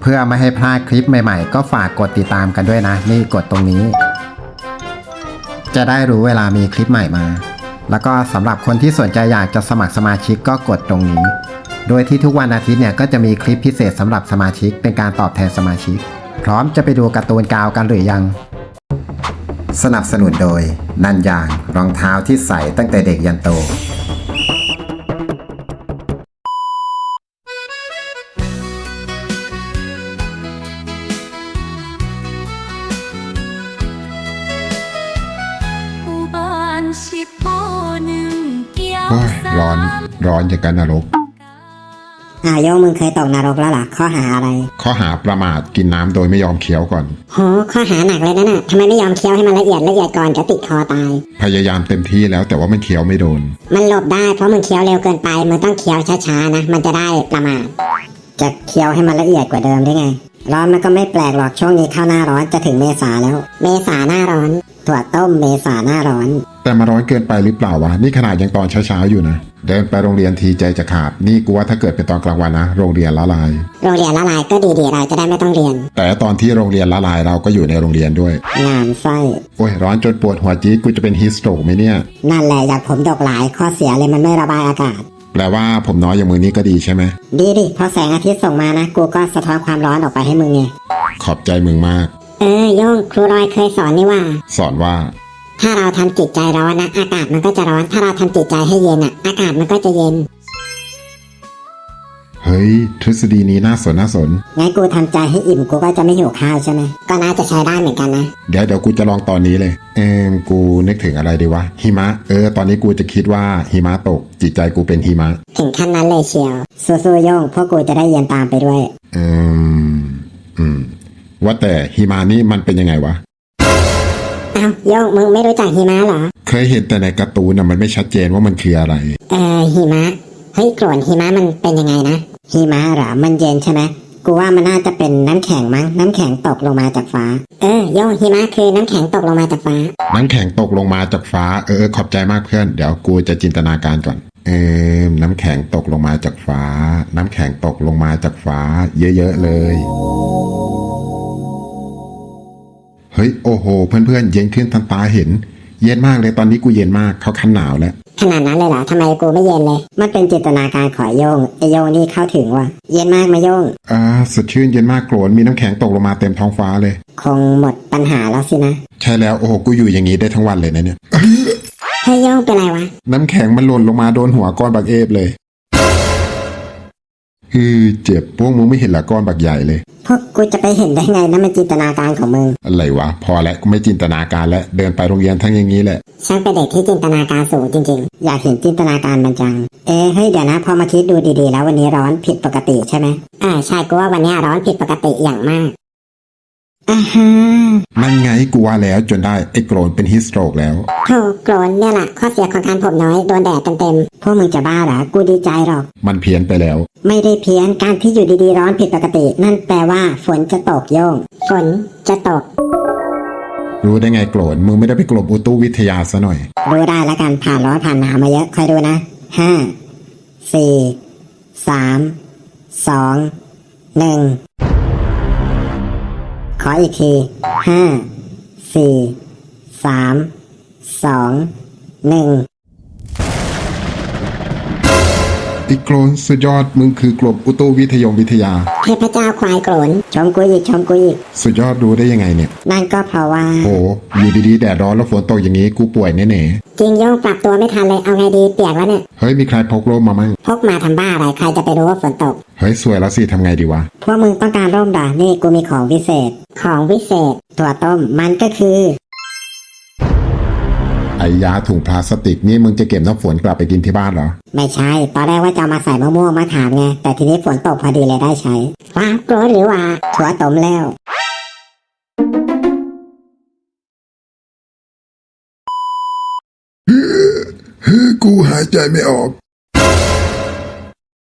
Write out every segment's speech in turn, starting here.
เพื่อไม่ให้พลาดคลิปใหม่ๆ ก็ฝากกดติดตามกันด้วยนะ นี่กดตรงนี้ จะได้รู้เวลามีคลิปใหม่มา แล้วก็สำหรับคนที่สนใจอยากจะสมัครสมาชิกก็กดตรงนี้ โดยที่ทุกวันอาทิตย์เนี่ยก็จะมีคลิปพิเศษสำหรับสมาชิกเป็นการตอบแทนสมาชิก พร้อมจะไปดูการ์ตูนกาวกันหรือยัง สนับสนุนโดยนันยางรองเท้าที่ใส่ตั้งแต่เด็กยันโต โปหนึ่งเกี่ยวโอ้ยร้อน ร้อนอย่างกันนรกอ่าโยงมึงเคยตกนรกแล้วเหรอข้อหาอะไรข้อหาประมาทกินน้ำโดยไม่ยอมเคี้ยวก่อน โหข้อหาหนักเลยนะน่ะทำไมไม่ยอมเคี้ยวให้มันละเอียดละเอียดก่อนจะติดคอตาย พยายามเต็มที่แล้วแต่ว่ามันเคี้ยวไม่โดน มันหลบได้เพราะมึงเคี้ยวเร็วเกินไปมึงต้องเคี้ยวช้าๆนะ มันจะได้ประมาทจะเคี้ยวให้มันละเอียดกว่าเดิมได้ไง ร้อนมันก็ไม่แปลกหรอกช่วงนี้เข้าหน้าร้อนจะถึงเมษาแล้ว เมษาหน้าร้อน ถั่วต้มเมษาหน้าร้อน แต่มาร้อนเกินไปหรือเปล่าวะ นี่ขนาดยังตอนเช้าๆอยู่นะ เดินไปโรงเรียนทีใจจะขาด นี่กูว่าถ้าเกิดเป็นตอนกลางวันนะ โรงเรียนละลาย โรงเรียนละลายก็ดีๆเราจะได้ไม่ต้องเรียน แต่ตอนที่โรงเรียนละลายเราก็อยู่ในโรงเรียนด้วย งานไส้โอ้ยร้อนจนปวดหัวจี๊ดกูจะเป็นฮิสโตรกไหมเนี่ย นั่นแหละอยากผมดกหลายข้อเสียเลยมันไม่ระบายอากาศ แปลว่าผมน้อยอย่างมือนี้ก็ดีใช่ไหมดีดิพอแสงอาทิตย์ส่งมานะ กูก็สะท้อนความร้อนออกไปให้มึงไงขอบใจมึงมาก เออโยงครูรอยเคยสอนนี่ว่า สอนว่า ถ้าเราทำจิตใจร้อนนะอากาศมันก็จะร้อน ถ้าเราทำจิตใจให้เย็นอะอากาศมันก็จะเย็นเฮ้ย ทฤษฎีนี้น่าสนน่าสน งั้นกูทำใจให้อิ่มกูก็จะไม่หิวข้าวใช่ไหมก็น่าจะใช้ได้เหมือนกันนะเดี๋ยวเดี๋ยวกูจะลองตอนนี้เลย เอมกูนึกถึงอะไรดีวะหิมะ เออ ตอนนี้กูจะคิดว่าหิมะตก จิตใจกูเป็นหิมะ ถึงขั้นนั้นเลยเชียวสู้ๆโยงพวกกูจะได้เย็นตามไปด้วยอืมอืม ว่าแต่หิมะนี่มันเป็นยังไงวะเอ้าโยงมึงไม่รู้จักหิมะเหรอ เคยเห็นแต่ในการ์ตูนน่ะมันไม่ชัดเจนว่ามันคืออะไร เออหิมะเฮ้ยโกรนหิมะมันเป็นยังไงนะหิมะเหรอมันเย็นใช่ไหมกูว่ามันน่าจะเป็นน้ำแข็งมั้งน้ำแข็งตกลงมาจากฟ้า เออโยงหิมะคือน้ำแข็งตกลงมาจากฟ้า น้ำแข็งตกลงมาจากฟ้าเออเออขอบใจมากเพื่อน เดี๋ยวกูจะจินตนาการก่อน เออน้ำแข็งตกลงมาจากฟ้า น้ำแข็งตกลงมาจากฟ้า เยอะๆเลย เฮ้ยโอ้โห เพื่อนๆ เย็นขึ้นทันตาเห็น เย็นมากเลยตอนนี้กูเย็นมากเขาคันหนาวแล้วขนาดนั้นเลยเหรอทำไมกูไม่เย็นเลย มันเป็นจินตนาการขอยโยงไอโยงนี่เข้าถึงว่ะ เย็นมากไหมาโยง อ่าสดชื่นเย็นมากโกรนมีน้ำแข็งตกลงมาเต็มท้องฟ้าเลย คงหมดปัญหาแล้วสินะใช่แล้วโอ้โหกูอยู่อย่างนี้ได้ทั้งวันเลยนะเนี่ย เฮ้ยโยงเป็นไรวะ น้ำแข็งมันหล่นลงมาโดนหัวก้อนบักเอฟเลย ฮือเจ็บพวกมึงไม่เห็นละก้อนบักใหญ่เลย พวกกูจะไปเห็นได้ไงนั่นมันจินตนาการของมึง อะไรวะ พอแล้วกูไม่จินตนาการแล้ว เดินไปโรงเรียนทั้งอย่างนี้แหละช่างเป็นเด็กที่จินตนาการสูงจริงๆ อยากเห็นจินตนาการมันจัง เอ้เฮ้ยเดี๋ยวนะพอมาคิดดูดีๆ แล้ววันนี้ร้อนผิดปกติใช่ไหมอ่าใช่กูว่าวันนี้ร้อนผิดปกติอย่างมากอ่าฮะ นั่นไงกูว่าแล้วจนได้ไอ้โกรนเป็นฮิสโตรกแล้วโธ่โกรนเนี่ยแหละข้อเสียของการผมน้อยโดนแดดเต็มๆพวกมึงจะบ้าเหรอกูดีใจหรอก มันเพี้ยนไปแล้ว ไม่ได้เพี้ยนการที่อยู่ดีๆร้อนผิดปกติ นั่นแปลว่าฝนจะตกโยง ฝนจะตก รู้ได้ไงโกรนมึงไม่ได้ไปกลบอุตุวิทยาซะหน่อย รู้ได้แล้วกันผ่านร้อนผ่านหนาวมาเยอะคอยดูนะห้าสี่สามสองหนึ่ง ขออีกทีห้าสี่สามสองหนึ่ง ไอ้โกรนสุดยอดมึงคือกลบอุตุวิทยงวิทยา เทพเจ้าควายโกรนชมกูอีกชมกูอีก สุดยอดรู้ได้ยังไงเนี่ย นั่นก็เพราะว่าโอ้อยู่ดีๆแดดร้อนแล้วฝนตกอย่างนี้กูป่วยแน่จริงโยงปรับตัวไม่ทันเลยเอาไงดีเปียกแล้วเนี่ย ๆเฮ้ยมีใครพกร่มมามั่งพกมาทำบ้าอะไรใครจะไปรู้ว่าฝนตก เฮ้ยสวยแล้วสิทำไงดีวะพวกมึงต้องการร่มด่านี่กูมีของวิเศษ ของวิเศษตัวต้มมันก็คือไอ้ ยาถุงพลาสติกนี่มึงจะเก็บน้ำฝนกลับไปกินที่บ้านเหรอ ไม่ใช่ ตอนแรกว่าจะเอามาใส่มะม่วงมะขามไง แต่ทีนี้ฝนตกพอดีเลยได้ใช้ ว้าวโกรธหรือว่าถั่วต้มแล้ว กูหายใจไม่ออก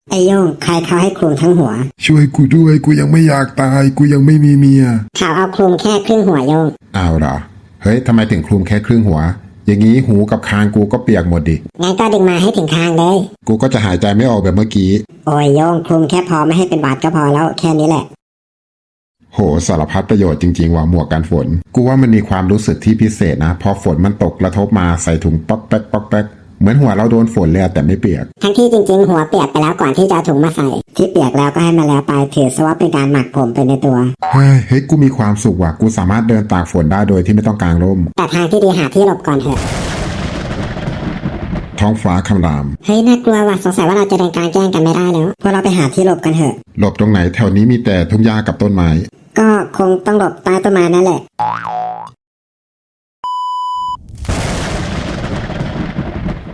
ไอโยงใครเขาให้คลุมทั้งหัว ช่วยกูด้วยกูยังไม่อยากตาย กูยังไม่มีเมีย เขาเอาคลุมแค่ครึ่งหัวโยง อ้าวเหรอ เฮ้ยทำไมถึงคลุมแค่ครึ่งหัว อย่างนี้หูกับคางกูก็เปียกหมดดิ งั้นก็ดึงมาให้ถึงคางเลย กูก็จะหายใจไม่ออกแบบเมื่อกี้ โอ้ยโยงคลุมแค่พอไม่ให้เป็นบาดก็พอแล้วแค่นี้แหละ โหสารพัดประโยชน์จริงๆว่ะหมวกกันฝน กูว่ามันมีความรู้สึกที่พิเศษนะ พอฝนมันตกกระทบมาใส่ถุงป๊อกแป๊กป๊อกแป๊ก เหมือนหัวเราโดนฝนเลยอะแต่ไม่เปียก ทั้งที่จริงๆ หัวเปียกไปแล้วก่อนที่จะเอาถุงมาใส่ ที่เปียกแล้วก็ให้มันแล้วไปถือซะว่าเป็นการหมักผมไปในตัว เฮ้ยเฮ้ยกูมีความสุขว่ะ กูสามารถเดินตากฝนได้โดยที่ไม่ต้องกางร่ม แต่ทางที่ดีหาที่หลบก่อนเถอะ ท้องฟ้าคำราม เฮ้ยน่ากลัวว่ะสงสัยว่าเราจะเดินกลางแจ้งกันไม่ได้แล้วพวกเราไปหาที่หลบกันเถอะ หลบตรงไหนแถวนี้มีแต่ทุ่งหญ้ากับต้นไม้ ก็คงต้องหลบใต้ต้นไม้นั่นแหละ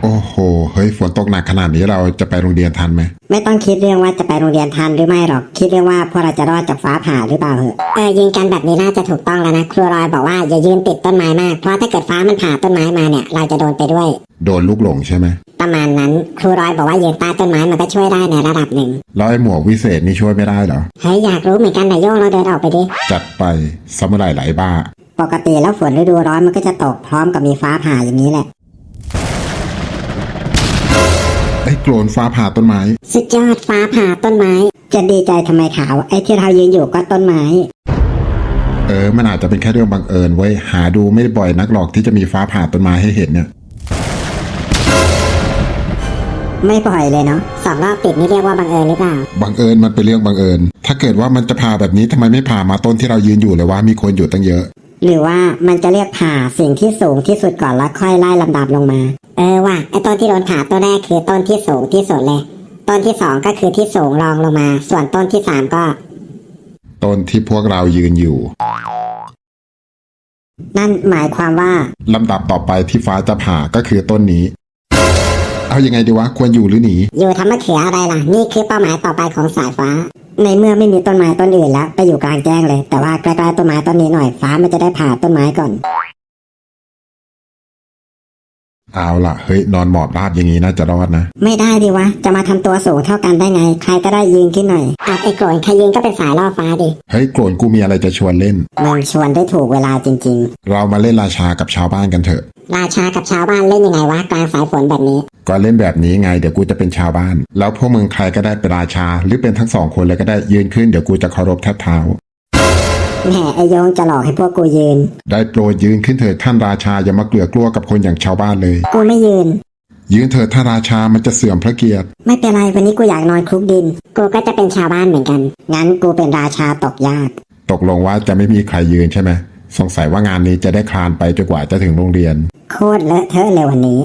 โอ้โห เฮ้ยฝนตกหนักขนาดนี้เราจะไปโรงเรียนทันไหม ไม่ต้องคิดเรื่องว่าจะไปโรงเรียนทันหรือไม่หรอก คิดเรื่องว่าพวกเราจะรอดจากฟ้าผ่าหรือเปล่าเหอะเออยิงกันแบบนี้น่าจะถูกต้องแล้วนะ ครูรอยบอกว่าอย่ายืนติดต้นไม้มาก เพราะถ้าเกิดฟ้ามันผ่าต้นไม้มาเนี่ย เราจะโดนไปด้วย โดนลูกหลงใช่ไหม ประมาณนั้น ครูรอยบอกว่ายืนใต้ต้นไม้มันก็ช่วยได้ในระดับหนึ่งแล้วไอ้หมวกวิเศษนี่ช่วยไม่ได้เหรอ เฮ้ยอยากรู้เหมือนกันนายโยงเราเดินออกไปดิ จัดไปสมุไรไหลบ้า ปกติแล้วฝนฤดูร้อนมันก็จะตกพร้อมกับมีฟ้าผ่าอย่างนี้แหละ โกรนฟ้าผ่าต้นไม้ สุดยอดฟ้าผ่าต้นไม้ จะดีใจทำไมขาว ไอ้ที่เรายืนอยู่ก็ต้นไม้ เออ มันอาจจะเป็นแค่เรื่องบังเอิญไว้ยหาดูไม่บ่อยนักหรอกที่จะมีฟ้าผ่าต้นไม้ให้เห็นเนี่ย ไม่ปล่อยเลยเนาะสองรอบติดนี่เรียกว่าบังเอิญหรือเปล่า บังเอิญมันเป็นเรื่องบังเอิญ ถ้าเกิดว่ามันจะผ่าแบบนี้ทำไมไม่ผ่ามาต้นที่เรายืนอยู่เลยว่ามีคนอยู่ตั้งเยอะ หรือว่ามันจะเรียกผ่าสิ่งที่สูงที่สุดก่อนแล้วค่อยไล่ลำดับลงมา เออว่ะไอ้ต้นที่โดนผ่าต้นแรกคือต้นที่สูงที่สุดเลย ต้นที่สองก็คือที่สูงรองลงมา ส่วนต้นที่สามก็ ต้นที่พวกเรายืนอยู่นั่นหมายความว่า ลำดับต่อไปที่ฟ้าจะผ่าก็คือต้นนี้ เอายังไงดีวะ ควรอยู่หรือหนี อยู่ทำมะเขืออะไรล่ะ นี่คือเป้าหมายต่อไปของสายฟ้า ในเมื่อไม่มีต้นไม้ต้นอื่นแล้ว ไปอยู่กลางแจ้งเลย แต่ว่าใกล้ๆต้นไม้ต้นนี้หน่อยฟ้ามันจะได้ผ่าต้นไม้ก่อน เอาล่ะ เฮ้ย นอนหมอบราบอย่างนี้น่าจะรอดนะ ไม่ได้ดิวะ จะมาทำตัวสูงเท่ากันได้ไง ใครก็ได้ยิงขึ้นหน่อยอะไอ้โกรนใครยิงก็เป็นสายล่อฟ้าดิเฮ้ยโกรนกูมีอะไรจะชวนเล่น มึงชวนได้ถูกเวลาจริง เรามาเล่นราชากับชาวบ้านกันเถอะ ๆ ราชากับชาวบ้านเล่นยังไงวะกลางสายฝนแบบนี้ ก็เล่นแบบนี้ไงเดี๋ยวกูจะเป็นชาวบ้าน แล้วพวกมึงใครก็ได้เป็นราชา หรือเป็นทั้งสองคนเลยก็ได้ยืนขึ้นเดี๋ยวกูจะเคารพแทบเท้า แหมไอโยงจะหลอกให้พวกกูยืน ได้โปรดยืนขึ้นเถิดท่านราชาอย่ามาเกลือกลัวกับคนอย่างชาวบ้านเลย กูไม่ยืน ยืนเถิดท่านราชามันจะเสื่อมพระเกียรติ ไม่เป็นไรวันนี้กูอยากนอนคลุกดิน กูก็จะเป็นชาวบ้านเหมือนกัน งั้นกูเป็นราชาตกยาก ตกลงว่าจะไม่มีใครยืนใช่ไหมสงสัยว่างานนี้จะได้คลานไปจนกว่าจะถึงโรงเรียน โคตรเลอะเทอะเลยวันนี้